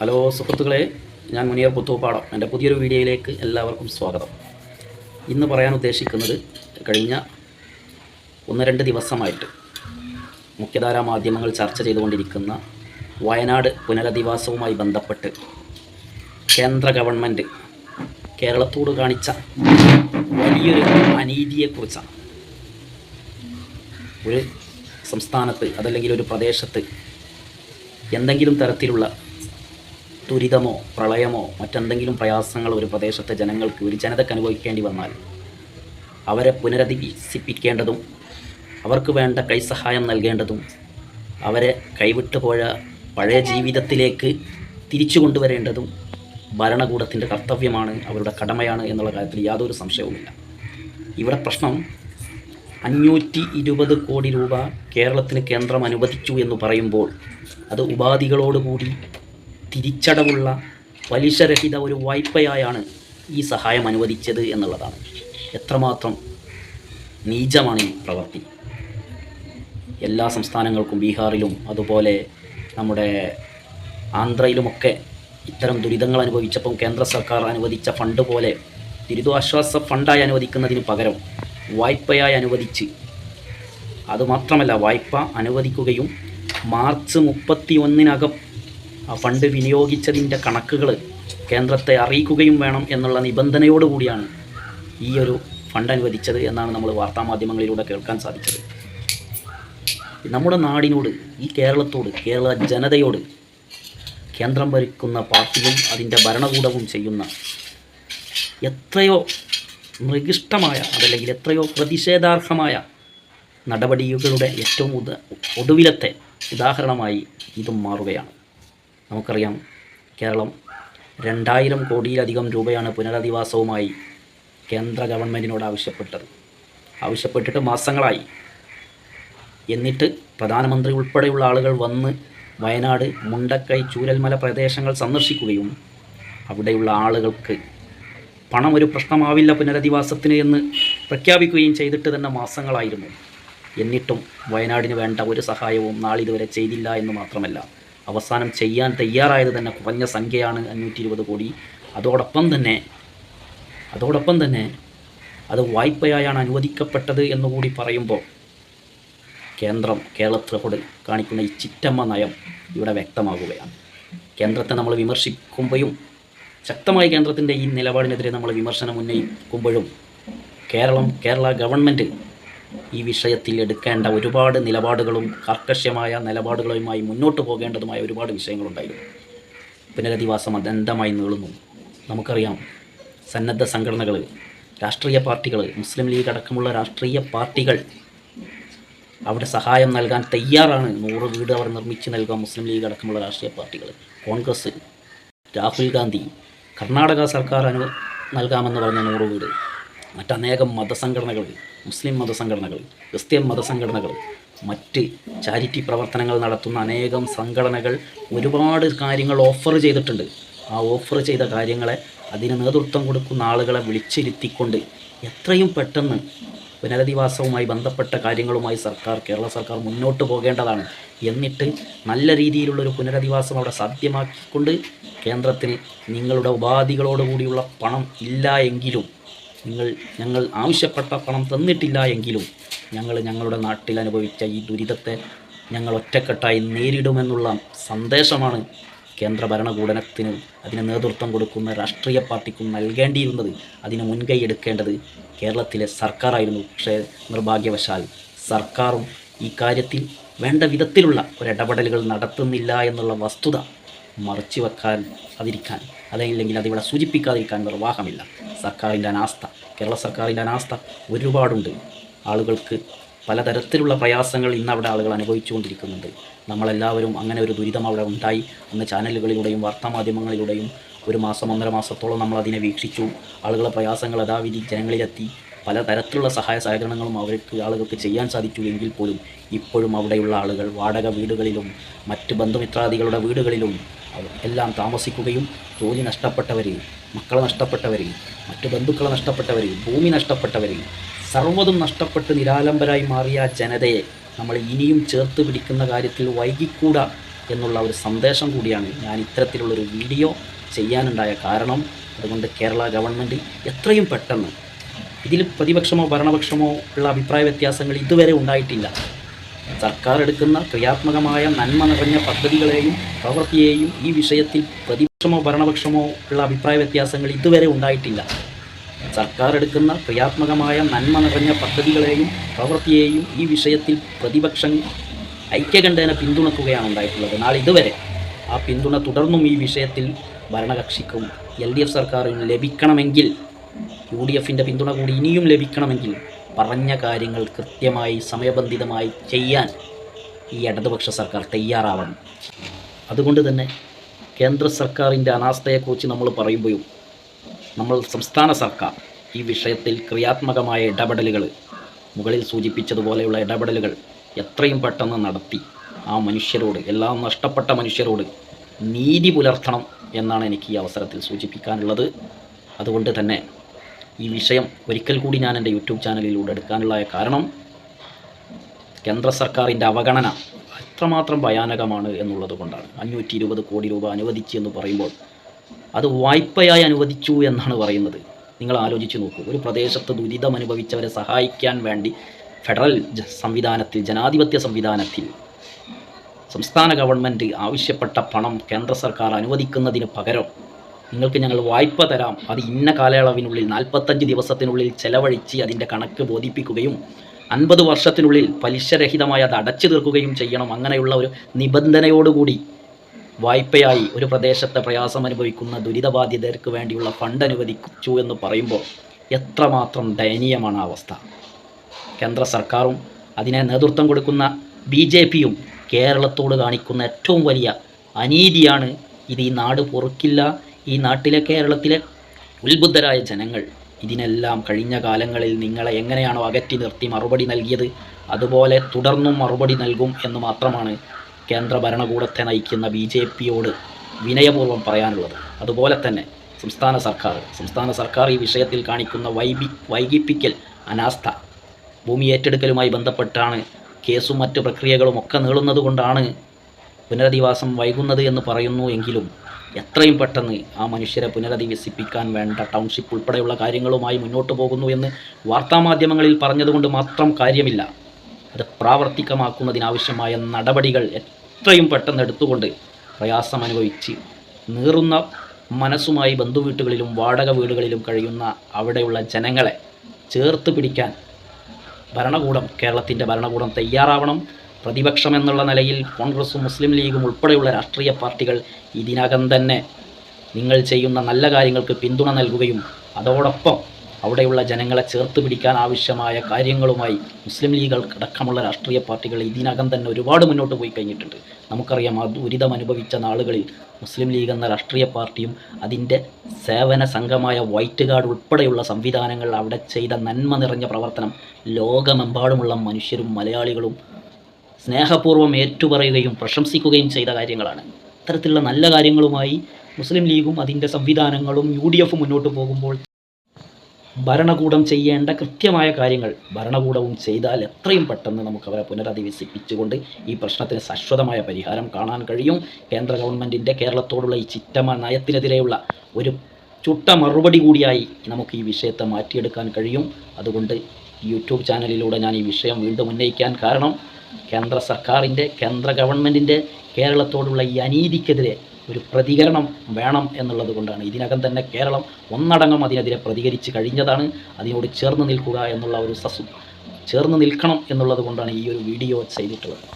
Hello സുഹൃത്തുക്കളെ ഞാൻ മുനിയർ പുത്തൂപ്പാടം. എന്റെ പുതിയൊരു വീഡിയോയിലേക്ക് എല്ലാവർക്കും സ്വാഗതം. ഇന്ന് പറയാൻ ഉദ്ദേശിക്കുന്നത് കഴിഞ്ഞ ഒന്ന് രണ്ട് ദിവസമായിട്ട് മുഖ്യധാരാ മാധ്യമങ്ങൾ ചർച്ച ചെയ്തുകൊണ്ടിരിക്കുന്ന വയനാട് പുനരധിവാസവുമായി ബന്ധപ്പെട്ട് കേന്ദ്ര ഗവൺമെന്റ് കേരളത്തോട് കാണിച്ച വലിയൊരു അനീതിയെക്കുറിച്ചാണ്. ഒരു സംസ്ഥാനത്ത് അതല്ലെങ്കിൽ ഒരു പ്രദേശത്ത് എന്തെങ്കിലും തരത്തിലുള്ള ദുരിതമോ പ്രളയമോ മറ്റെന്തെങ്കിലും പ്രയാസങ്ങൾ ഒരു പ്രദേശത്തെ ജനങ്ങൾക്ക് ഒരു ജനതയ്ക്ക് അനുഭവിക്കേണ്ടി വന്നാൽ അവരെ പുനരധിവസിപ്പിക്കേണ്ടതും അവർക്ക് വേണ്ട കൈസഹായം നൽകേണ്ടതും അവരെ കൈവിട്ടു പോയ പഴയ ജീവിതത്തിലേക്ക് തിരിച്ചു കൊണ്ടുവരേണ്ടതും ഭരണകൂടത്തിന്റെ കർത്തവ്യമാണ് അവരുടെ കടമയാണ് എന്നുള്ള കാര്യത്തിൽ യാതൊരു സംശയവുമില്ല. ഇവിടെ പ്രശ്നം അഞ്ഞൂറ്റി ഇരുപത് കോടി രൂപ കേരളത്തിന് കേന്ദ്രം അനുവദിച്ചു എന്ന് പറയുമ്പോൾ അത് ഉപാധികളോടുകൂടി തിരിച്ചടവുള്ള പലിശരഹിത ഒരു വായ്പയായാണ് ഈ സഹായം അനുവദിച്ചത് എന്നുള്ളതാണ്. എത്രമാത്രം നീചമാണ് ഈ പ്രവൃത്തി. എല്ലാ സംസ്ഥാനങ്ങൾക്കും ബീഹാറിലും അതുപോലെ നമ്മുടെ ആന്ധ്രയിലുമൊക്കെ ഇത്തരം ദുരിതങ്ങൾ അനുഭവിച്ചപ്പം കേന്ദ്ര സർക്കാർ അനുവദിച്ച ഫണ്ട് പോലെ ദുരിതാശ്വാസ ഫണ്ടായി അനുവദിക്കുന്നതിന് പകരം വായ്പയായി അനുവദിച്ച് അതുമാത്രമല്ല വായ്പ അനുവദിക്കുകയും മാർച്ച് മുപ്പത്തി ഒന്നിനകം ഫണ്ട് വിനിയോഗിച്ചതിന്റെ കണക്കുകൾ കേന്ദ്രത്തെ അറിയിക്കുകയും വേണം എന്നുള്ള നിബന്ധനയോടുകൂടിയാണ് ഈ ഒരു ഫണ്ട് അനുവദിച്ചത് എന്നാണ് നമ്മൾ വാർത്താമാധ്യമങ്ങളിലൂടെ കേൾക്കാൻ സാധിച്ചത്. നമ്മുടെ നാടിനോട് ഈ കേരളത്തോട് കേരള ജനതയോട് കേന്ദ്രം ഭരിക്കുന്ന പാർട്ടിയും അതിന്റെ ഭരണകൂടവും ചെയ്യുന്ന എത്രയോ മൃഗിഷ്ടമായ അതല്ലെങ്കിൽ എത്രയോ പ്രതിഷേധാർഹമായ നടപടികളുടെ ഏറ്റവും ഒടുവിലത്തെ ഉദാഹരണമായി ഇതും മാറുകയാണ്. നമുക്കറിയാം കേരളം രണ്ടായിരം കോടിയിലധികം രൂപയാണ് പുനരധിവാസവുമായി കേന്ദ്ര ഗവൺമെന്റിനോട് ആവശ്യപ്പെട്ടത്. ആവശ്യപ്പെട്ടിട്ട് മാസങ്ങളായി. എന്നിട്ട് പ്രധാനമന്ത്രി ഉൾപ്പെടെയുള്ള ആളുകൾ വന്ന് വയനാട് മുണ്ടക്കൈ ചൂരൽമല പ്രദേശങ്ങൾ സന്ദർശിക്കുകയും അവിടെയുള്ള ആളുകൾക്ക് പണം ഒരു പ്രശ്നമാവില്ല പുനരധിവാസത്തിന് എന്ന് പ്രഖ്യാപിക്കുകയും ചെയ്തിട്ട് തന്നെ മാസങ്ങളായിരുന്നു. എന്നിട്ടും വയനാടിന് വേണ്ട ഒരു സഹായവും നാളിതുവരെ ചെയ്തില്ല എന്ന് മാത്രമല്ല അവസാനം ചെയ്യാൻ തയ്യാറായത് തന്നെ കുറഞ്ഞ സംഖ്യയാണ് അഞ്ഞൂറ്റി ഇരുപത് കോടി. അതോടൊപ്പം തന്നെ അതോടൊപ്പം തന്നെ അത് വായ്പയായാണ് അനുവദിക്കപ്പെട്ടത് എന്നുകൂടി പറയുമ്പോൾ കേന്ദ്രം കേരളത്തോട് കാണിക്കുന്ന ഈ ചിറ്റമ്മ നയം ഇവിടെ വ്യക്തമാകുകയാണ്. കേന്ദ്രത്തെ നമ്മൾ വിമർശിക്കുമ്പോഴും ശക്തമായി കേന്ദ്രത്തിന്റെ ഈ നിലപാടിനെതിരെ നമ്മൾ വിമർശനം ഉന്നയിക്കുമ്പോഴും കേരളം കേരള ഗവൺമെന്റ് ഈ വിഷയത്തിൽ എടുക്കേണ്ട ഒരുപാട് നിലപാടുകളും കർക്കശ്യമായ നിലപാടുകളുമായി മുന്നോട്ട് പോകേണ്ടതുമായ ഒരുപാട് വിഷയങ്ങളുണ്ടായിരുന്നു. പുനരധിവാസം അദന്തമായി നീളുന്നു. നമുക്കറിയാം സന്നദ്ധ സംഘടനകൾ രാഷ്ട്രീയ പാർട്ടികൾ മുസ്ലിം ലീഗ് അടക്കമുള്ള രാഷ്ട്രീയ പാർട്ടികൾ അവിടെ സഹായം നൽകാൻ തയ്യാറാണ്. നൂറ് വീട് അവർ നിർമ്മിച്ച് നൽകാൻ മുസ്ലിം ലീഗ് അടക്കമുള്ള രാഷ്ട്രീയ പാർട്ടികൾ കോൺഗ്രസ് രാഹുൽ ഗാന്ധി കർണാടക സർക്കാർ അനു നൽകാമെന്ന് പറഞ്ഞ നൂറ് വീട്. മറ്റനേകം മതസംഘടനകൾ മുസ്ലിം മതസംഘടനകൾ ക്രിസ്ത്യൻ മതസംഘടനകൾ മറ്റ് ചാരിറ്റി പ്രവർത്തനങ്ങൾ നടത്തുന്ന അനേകം സംഘടനകൾ ഒരുപാട് കാര്യങ്ങൾ ഓഫർ ചെയ്തിട്ടുണ്ട്. ആ ഓഫർ ചെയ്ത കാര്യങ്ങളെ അതിന് നേതൃത്വം കൊടുക്കുന്ന ആളുകളെ വിളിച്ചിരുത്തിക്കൊണ്ട് എത്രയും പെട്ടെന്ന് പുനരധിവാസവുമായി ബന്ധപ്പെട്ട കാര്യങ്ങളുമായി സർക്കാർ കേരള സർക്കാർ മുന്നോട്ട് പോകേണ്ടതാണ് എന്നിട്ട് നല്ല രീതിയിലുള്ളൊരു പുനരധിവാസം അവിടെ സാധ്യമാക്കിക്കൊണ്ട് കേന്ദ്രത്തിൽ നിങ്ങളുടെ ഉപാധികളോടുകൂടിയുള്ള പണം ഇല്ല എങ്കിലും നിങ്ങൾ ഞങ്ങൾ ആവശ്യപ്പെട്ട പണം തന്നിട്ടില്ല എങ്കിലും ഞങ്ങൾ ഞങ്ങളുടെ നാട്ടിൽ അനുഭവിച്ച ഈ ദുരിതത്തെ ഞങ്ങൾ ഒറ്റക്കെട്ടായി നേരിടുമെന്നുള്ള സന്ദേശമാണ് കേന്ദ്ര ഭരണകൂടത്തിന് അതിന് നേതൃത്വം കൊടുക്കുന്ന രാഷ്ട്രീയ പാർട്ടിക്കും നൽകേണ്ടിയിരുന്നത്. അതിന് മുൻകൈ എടുക്കേണ്ടത് കേരളത്തിലെ സർക്കാരായിരുന്നു. പക്ഷേ നിർഭാഗ്യവശാൽ സർക്കാരും ഈ കാര്യത്തിൽ വേണ്ട വിധത്തിലുള്ള ഒരിടപെടലുകൾ നടത്തുന്നില്ല എന്നുള്ള വസ്തുത മറച്ചു വെക്കാൻ അതിരിക്കാൻ അതല്ലെങ്കിൽ അതിവിടെ സൂചിപ്പിക്കാതിരിക്കാൻ നിർവാഹമില്ല. സർക്കാരിന്റെ അനാസ്ഥ. കേരള സർക്കാരിന്റെ അനാസ്ഥ ഒരുപാടുണ്ട്. ആളുകൾക്ക് പലതരത്തിലുള്ള പ്രയാസങ്ങൾ ഇന്ന് അവിടെ ആളുകൾ അനുഭവിച്ചുകൊണ്ടിരിക്കുന്നുണ്ട്. നമ്മളെല്ലാവരും അങ്ങനെ ഒരു ദുരിതം അവിടെ ഉണ്ടായി. അന്ന് ചാനലുകളിലൂടെയും വാർത്താമാധ്യമങ്ങളിലൂടെയും ഒരു മാസം ഒന്നര മാസത്തോളം നമ്മൾ അതിനെ വീക്ഷിച്ചു. ആളുകളെ പ്രയാസങ്ങൾ യഥാവിധി ജനങ്ങളിലെത്തി. പലതരത്തിലുള്ള സഹായ സഹകരണങ്ങളും അവർക്ക് ആളുകൾക്ക് ചെയ്യാൻ സാധിച്ചു എങ്കിൽ പോലും ഇപ്പോഴും അവിടെയുള്ള ആളുകൾ വാടക വീടുകളിലും മറ്റ് ബന്ധുമിത്രാദികളുടെ വീടുകളിലും എല്ലാം താമസിക്കുകയും ജോലി നഷ്ടപ്പെട്ടവർ മക്കളെ നഷ്ടപ്പെട്ടവർ മറ്റു ബന്ധുക്കളെ നഷ്ടപ്പെട്ടവർ ഭൂമി നഷ്ടപ്പെട്ടവർ സർവതും നഷ്ടപ്പെട്ട് നിരാലംബരായി മാറിയ ജനതയെ നമ്മൾ ഇനിയും ചേർത്ത് പിടിക്കുന്ന കാര്യത്തിൽ വൈകിക്കൂട എന്നുള്ള ഒരു സന്ദേശം കൂടിയാണ് ഞാൻ ഇത്തരത്തിലുള്ളൊരു വീഡിയോ ചെയ്യാനുണ്ടായ കാരണം. അതുകൊണ്ട് കേരള ഗവൺമെന്റ് എത്രയും പെട്ടെന്ന് ഇതിൽ പ്രതിപക്ഷമോ ഭരണപക്ഷമോ ഉള്ള അഭിപ്രായ വ്യത്യാസങ്ങൾ ഇതുവരെ ഉണ്ടായിട്ടില്ല. സർക്കാർ എടുക്കുന്ന ക്രിയാത്മകമായ നന്മ നിറഞ്ഞ പദ്ധതികളെയും പ്രവൃത്തിയെയും ഈ വിഷയത്തിൽ പ്രതിപക്ഷമോ ഭരണപക്ഷമോ ഉള്ള അഭിപ്രായ വ്യത്യാസങ്ങൾ ഇതുവരെ ഉണ്ടായിട്ടില്ല. സർക്കാർ എടുക്കുന്ന ക്രിയാത്മകമായ നന്മ നിറഞ്ഞ പദ്ധതികളെയും പ്രവൃത്തിയെയും ഈ വിഷയത്തിൽ പ്രതിപക്ഷം ഐക്യകണ്ഠേന പിന്തുണക്കുകയാണ് ഉണ്ടായിട്ടുള്ളത്. നാളെ ഇതുവരെ ആ പിന്തുണ തുടർന്നും ഈ വിഷയത്തിൽ ഭരണകക്ഷിക്കും എൽ ഡി എഫ് സർക്കാരിനും ലഭിക്കണമെങ്കിൽ യു ഡി എഫിന്റെ പിന്തുണ കൂടി ഇനിയും ലഭിക്കണമെങ്കിൽ പറഞ്ഞ കാര്യങ്ങൾ കൃത്യമായി സമയബന്ധിതമായി ചെയ്യാൻ ഈ ഇടതുപക്ഷ സർക്കാർ തയ്യാറാവണം. അതുകൊണ്ട് തന്നെ കേന്ദ്ര സർക്കാരിന്റെ അനാസ്ഥയെക്കുറിച്ച് നമ്മൾ പറയുമ്പോഴും നമ്മൾ സംസ്ഥാന സർക്കാർ ഈ വിഷയത്തിൽ ക്രിയാത്മകമായ ഇടപെടലുകൾ മുകളിൽ സൂചിപ്പിച്ചതുപോലെയുള്ള ഇടപെടലുകൾ എത്രയും പെട്ടെന്ന് നടത്തി ആ മനുഷ്യരോട് എല്ലാം നഷ്ടപ്പെട്ട മനുഷ്യരോട് നീതി പുലർത്തണം എന്നാണ് എനിക്ക് ഈ അവസരത്തിൽ സൂചിപ്പിക്കാനുള്ളത്. അതുകൊണ്ട് തന്നെ ഈ വിഷയം ഒരിക്കൽ കൂടി ഞാൻ എന്റെ യൂട്യൂബ് ചാനലിലൂടെ എടുക്കാനുള്ള കാരണം കേന്ദ്ര സർക്കാരിന്റെ അവഗണന എത്രമാത്രം ഭയാനകമാണ് എന്നുള്ളത് കൊണ്ടാണ്. അഞ്ഞൂറ്റി ഇരുപത് കോടി രൂപ അനുവദിച്ചു എന്ന് പറയുമ്പോൾ അത് വായ്പയായി അനുവദിച്ചു എന്നാണ് പറയുന്നത്. നിങ്ങൾ ആലോചിച്ച് നോക്കൂ. ഒരു പ്രദേശത്ത് ദുരിതം അനുഭവിച്ചവരെ സഹായിക്കാൻ വേണ്ടി ഫെഡറൽ സംവിധാനത്തിൽ ജനാധിപത്യ സംവിധാനത്തിൽ സംസ്ഥാന ഗവൺമെന്റ് ആവശ്യപ്പെട്ട പണം കേന്ദ്ര സർക്കാർ അനുവദിക്കുന്നതിന് പകരം നിങ്ങൾക്ക് ഞങ്ങൾ വായ്പ തരാം. അത് ഇന്ന കാലയളവിനുള്ളിൽ നാൽപ്പത്തഞ്ച് ദിവസത്തിനുള്ളിൽ ചെലവഴിച്ച് അതിന്റെ കണക്ക് ബോധിപ്പിക്കുകയും അൻപത് വർഷത്തിനുള്ളിൽ പലിശരഹിതമായി അത് അടച്ചു തീർക്കുകയും ചെയ്യണം. അങ്ങനെയുള്ള ഒരു നിബന്ധനയോടുകൂടി വായ്പയായി ഒരു പ്രദേശത്തെ പ്രയാസം അനുഭവിക്കുന്ന ദുരിതബാധിതർക്ക് വേണ്ടിയുള്ള ഫണ്ട് അനുവദിച്ചു എന്ന് പറയുമ്പോൾ എത്രമാത്രം ദയനീയമാണ് അവസ്ഥ. കേന്ദ്ര സർക്കാരും അതിനെ നേതൃത്വം കൊടുക്കുന്ന ബി ജെ പിയും കേരളത്തോട് കാണിക്കുന്ന ഏറ്റവും വലിയ അനീതിയാണ് ഇത് ഈ നാട് പൊറുക്കില്ല ഈ നാട്ടിലെ കേരളത്തിലെ ഉത്ബുദ്ധരായ ജനങ്ങൾ ഇതിനെല്ലാം കഴിഞ്ഞ കാലങ്ങളിൽ നിങ്ങളെ എങ്ങനെയാണോ അകറ്റി നിർത്തി മറുപടി നൽകിയത്? അതുപോലെ തുടർന്നും മറുപടി നൽകും എന്ന് മാത്രമാണ് കേന്ദ്ര ഭരണകൂടത്തെ നയിക്കുന്ന ബി ജെ പിയോട് വിനയപൂർവം പറയാനുള്ളത്. അതുപോലെ തന്നെ സംസ്ഥാന സർക്കാർ സംസ്ഥാന സർക്കാർ ഈ വിഷയത്തിൽ കാണിക്കുന്ന വൈബി വൈകിപ്പിക്കൽ അനാസ്ഥ ഭൂമി ഏറ്റെടുക്കലുമായി ബന്ധപ്പെട്ടാണ് കേസും മറ്റ് പ്രക്രിയകളും ഒക്കെ നീളുന്നത് കൊണ്ടാണ് പുനരധിവാസം വൈകുന്നത് എന്ന് പറയുന്നു എങ്കിലും എത്രയും പെട്ടെന്ന് ആ മനുഷ്യരെ പുനരധിവസിപ്പിക്കാൻ വേണ്ട ടൗൺഷിപ്പ് ഉൾപ്പെടെയുള്ള കാര്യങ്ങളുമായി മുന്നോട്ട് പോകുന്നു എന്ന് വാർത്താമാധ്യമങ്ങളിൽ പറഞ്ഞതുകൊണ്ട് മാത്രം കാര്യമില്ല. അത് പ്രാവർത്തികമാക്കുന്നതിനാവശ്യമായ നടപടികൾ എത്രയും പെട്ടെന്ന് എടുത്തുകൊണ്ട് പ്രയാസം അനുഭവിച്ച് നീറുന്ന മനസ്സുമായി ബന്ധുവീട്ടുകളിലും വാടക വീടുകളിലും കഴിയുന്ന അവിടെയുള്ള ജനങ്ങളെ ചേർത്ത് പിടിക്കാൻ ഭരണകൂടം കേരളത്തിന്റെ ഭരണകൂടം തയ്യാറാവണം. പ്രതിപക്ഷം എന്നുള്ള നിലയിൽ കോൺഗ്രസും മുസ്ലിം ലീഗും ഉൾപ്പെടെയുള്ള രാഷ്ട്രീയ പാർട്ടികൾ ഇതിനകം തന്നെ നിങ്ങൾ ചെയ്യുന്ന നല്ല കാര്യങ്ങൾക്ക് പിന്തുണ നൽകുകയും അതോടൊപ്പം അവിടെയുള്ള ജനങ്ങളെ ചേർത്ത് പിടിക്കാൻ ആവശ്യമായ കാര്യങ്ങളുമായി മുസ്ലിം ലീഗ് അടക്കമുള്ള രാഷ്ട്രീയ പാർട്ടികൾ ഇതിനകം തന്നെ ഒരുപാട് മുന്നോട്ട് പോയി കഴിഞ്ഞിട്ടുണ്ട്. നമുക്കറിയാം ആ ദുരിതം അനുഭവിച്ച നാളുകളിൽ മുസ്ലിം ലീഗ് എന്ന രാഷ്ട്രീയ പാർട്ടിയും അതിന്റെ സേവന സംഘമായ വൈറ്റ് ഗാർഡ് ഉൾപ്പെടെയുള്ള സംവിധാനങ്ങൾ അവിടെ ചെയ്ത നന്മ നിറഞ്ഞ പ്രവർത്തനം ലോകമെമ്പാടുമുള്ള മനുഷ്യരും മലയാളികളും സ്നേഹപൂർവം ഏറ്റുപറയുകയും പ്രശംസിക്കുകയും ചെയ്ത കാര്യങ്ങളാണ്. അത്തരത്തിലുള്ള നല്ല കാര്യങ്ങളുമായി മുസ്ലിം ലീഗും അതിന്റെ സംവിധാനങ്ങളും യു ഡി എഫും മുന്നോട്ട് പോകുമ്പോൾ ഭരണകൂടം ചെയ്യേണ്ട കൃത്യമായ കാര്യങ്ങൾ ഭരണകൂടവും ചെയ്താൽ എത്രയും പെട്ടെന്ന് നമുക്ക് അവരെ പുനരധിവസിപ്പിച്ചുകൊണ്ട് ഈ പ്രശ്നത്തിന് ശാശ്വതമായ പരിഹാരം കാണാൻ കഴിയും. കേന്ദ്ര ഗവൺമെന്റിന്റെ കേരളത്തോടുള്ള ഈ ചിറ്റമ നയത്തിനെതിരെയുള്ള ഒരു ചുട്ട മറുപടി കൂടിയായി നമുക്ക് ഈ വിഷയത്തെ മാറ്റിയെടുക്കാൻ കഴിയും. അതുകൊണ്ട് യൂട്യൂബ് ചാനലിലൂടെ ഞാൻ ഈ വിഷയം വീണ്ടും ഉന്നയിക്കാൻ കാരണം കേന്ദ്ര സർക്കാരിന്റെ കേന്ദ്ര ഗവൺമെന്റിന്റെ കേരളത്തോടുള്ള ഈ അനീതിക്കെതിരെ ഒരു പ്രതികരണം വേണം എന്നുള്ളത് കൊണ്ടാണ്. ഇതിനകം തന്നെ കേരളം ഒന്നടങ്കം അതിനെതിരെ പ്രതികരിച്ച് കഴിഞ്ഞതാണ്. അതിനോട് ചേർന്ന് നിൽക്കുക എന്നുള്ള ഒരു സസു ചേർന്ന് നിൽക്കണം എന്നുള്ളത് കൊണ്ടാണ് ഈ ഒരു വീഡിയോ ചെയ്തിട്ടുള്ളത്.